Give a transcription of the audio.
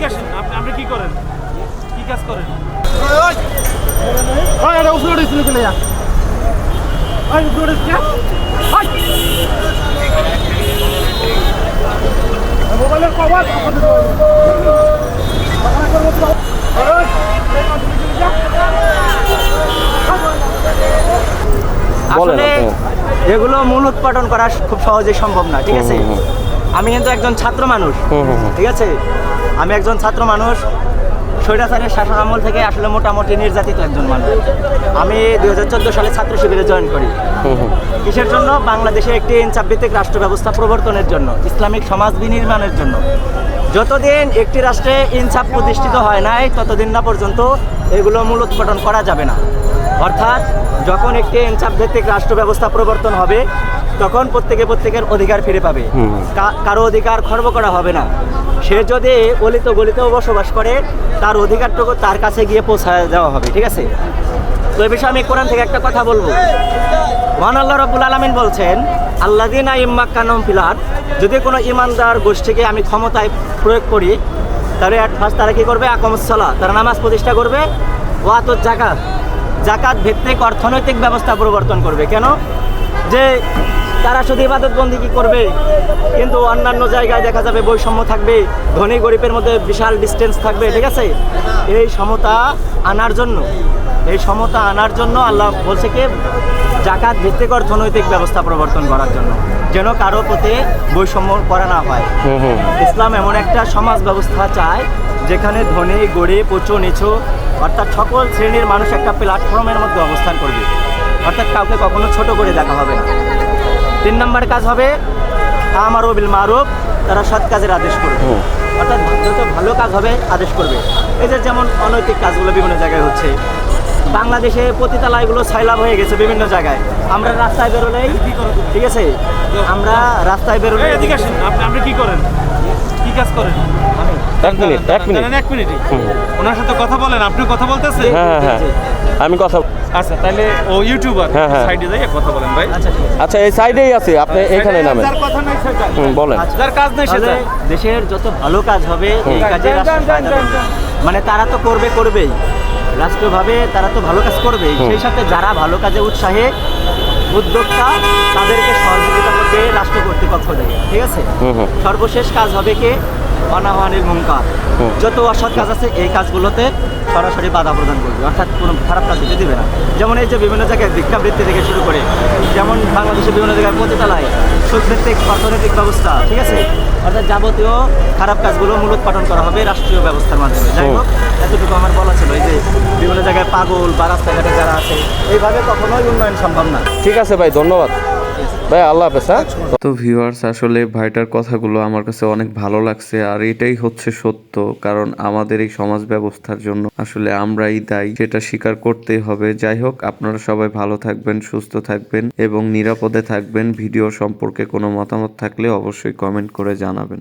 এদিকে আসেন আপনি আপনি কি করেন? কি কাজ করেন? ওই এটা উপরে উঠেছিল চলে যা ওই উপরে উঠেছিল মোবাইলের কভার আসলে এগুলো মূল উৎপাদন করা খুব সহজে সম্ভব না ঠিক আছে? আমি কিন্তু একজন ছাত্র মানুষ। ঠিক আছে? আমি একজন ছাত্র মানুষ স্বৈরাচারের শাসন আমল থেকে আসলে মোটামুটি নির্যাতিত একজন মানুষ। আমি দুই হাজার চোদ্দ সালে ছাত্র শিবিরে জয়েন করি। কিসের জন্য? বাংলাদেশে একটি ইনসাফ ভিত্তিক রাষ্ট্র ব্যবস্থা প্রবর্তনের জন্য ইসলামিক সমাজ বিনির্মাণের জন্য। যতদিন একটি রাষ্ট্রে ইনসাফ প্রতিষ্ঠিত হয় নাই ততদিন না পর্যন্ত এগুলো মূল উৎপাদন করা যাবে না। অর্থাৎ যখন একটি ইনসাফ ভিত্তিক রাষ্ট্র ব্যবস্থা প্রবর্তন হবে তখন প্রত্যেকে প্রত্যেকের অধিকার ফিরে পাবে। কারও অধিকার খর্ব করা হবে না। সে যদি অলিত গলিতেও বসবাস করে তার অধিকারটুকু তার কাছে গিয়ে পৌঁছায় দেওয়া হবে ঠিক আছে? তো এই বিষয়ে আমি কোরআন থেকে একটা কথা বলব। মহান আল্লাহ রব্বুল আলমিন বলছেন আল্লাদিনা ইম্মাক্কানম ফিলার যদি কোনো ইমানদার গোষ্ঠীকে আমি ক্ষমতায় প্রয়োগ করি তাহলে অ্যাট ফার্স্ট তারা কী করবে? আকমসলা তারা নামাজ প্রতিষ্ঠা করবে। ওয়াত জাকাত জাকাত ভিত্তিক অর্থনৈতিক ব্যবস্থা প্রবর্তন করবে। কেন? যে তারা শুধু ইবাদত বন্দি কি করবে? কিন্তু অন্যান্য জায়গায় দেখা যাবে বৈষম্য থাকবে ধনী গরিবের মধ্যে বিশাল ডিস্টেন্স থাকবে ঠিক আছে? এই সমতা আনার জন্য এই সমতা আনার জন্য আল্লাহ বলছে কি জাকাত ভিত্তিক অর্থনৈতিক ব্যবস্থা প্রবর্তন করার জন্য যেন কারও প্রতি বৈষম্য করা না হয়। ইসলাম এমন একটা সমাজ ব্যবস্থা চায় যেখানে ধনী গরিব উঁচু নিচু অর্থাৎ সকল শ্রেণির মানুষ একটা প্ল্যাটফর্মের মধ্যে অবস্থান করবে। অর্থাৎ কাউকে কখনো ছোট করে দেখা হবে না। তিন নম্বর কাজ হবে আমার বিল মারুফ তারা সৎ কাজের আদেশ করবে। অর্থাৎ যত ভালো কাজ হবে আদেশ করবে। এই যে যেমন অনৈতিক কাজগুলো বিভিন্ন জায়গায় হচ্ছে বাংলাদেশে পতিতালয়গুলো ছাইলাভ হয়ে গেছে বিভিন্ন জায়গায়। আমরা রাস্তায় বেরোলেই ঠিক আছে? আমরা রাস্তায় বেরোলে এই, এদিকে আসেন আপনি আপনি কি করেন? কি কাজ করেন? এক মিনিট এক মিনিট। এক মিনিটই ওনার সাথে কথা বলেন আপনি কথা বলতেছে হ্যাঁ হ্যাঁ হ্যাঁ। আমি কথা আচ্ছা তাহলে ও ইউটিউবার হ্যাঁ, হ্যাঁ। সাইডে যাই কথা বলেন ভাই আচ্ছা আচ্ছা এই সাইডেই আছে আপনি এখানে নামেন যার কথা নাই সে যায়। হুম বলেন আচ্ছা। যার কাজ নেই সে যায়। দেশের যত ভালো কাজ হবে এই কাজে। মানে তারা তো করবে করবেই রাষ্ট্রভাবে তারা তো ভালো কাজ করবেই হুম। সেই সাথে যারা ভালো কাজে উৎসাহে উদ্যোক্তা তাদেরকে সহযোগিতা করবে রাষ্ট্র কর্তৃপক্ষ থেকে ঠিক আছে সর্বশেষ কাজ হবে কি অনাহানির মুঙ্কার যত অসৎ কাজ আছে এই কাজগুলোতে সরাসরি বাধা প্রদান করবে। অর্থাৎ কোনো খারাপ কাজ হতে দেবে না। যেমন এই যে বিভিন্ন জায়গায় ভিক্ষাবৃত্তি থেকে শুরু করে যেমন বাংলাদেশের বিভিন্ন জায়গায় পতিতালয় সুদভিত্তিক অর্থনৈতিক ব্যবস্থা ঠিক আছে? অর্থাৎ যাবতীয় খারাপ কাজগুলো মূলত পাঠন করা হবে রাষ্ট্রীয় ব্যবস্থার মাধ্যমে। যাই হোক এতটুকু আমার বলা ছিল। এই যে বিভিন্ন জায়গায় পাগল বা রাস্তাঘাটে যারা আছে এইভাবে কখনোই উন্নয়ন সম্ভব না। ঠিক আছে ভাই ধন্যবাদ। ভাই, আল্লাহ হাফেজ হ্যাঁ? তো ভিউয়ার্স আসলে ভাইটার কথাগুলো আমার কাছে অনেক ভালো লাগছে, আর এটাই হচ্ছে সত্য, কারণ আমাদের এই সমাজ ব্যবস্থার জন্য আসলে আমরাই দায়ী, সেটা স্বীকার করতেই হবে। যাই হোক, আপনারা সবাই ভালো থাকবেন, সুস্থ থাকবেন এবং নিরাপদে থাকবেন। ভিডিও সম্পর্কে কোনো মতামত থাকলে অবশ্যই কমেন্ট করে জানাবেন।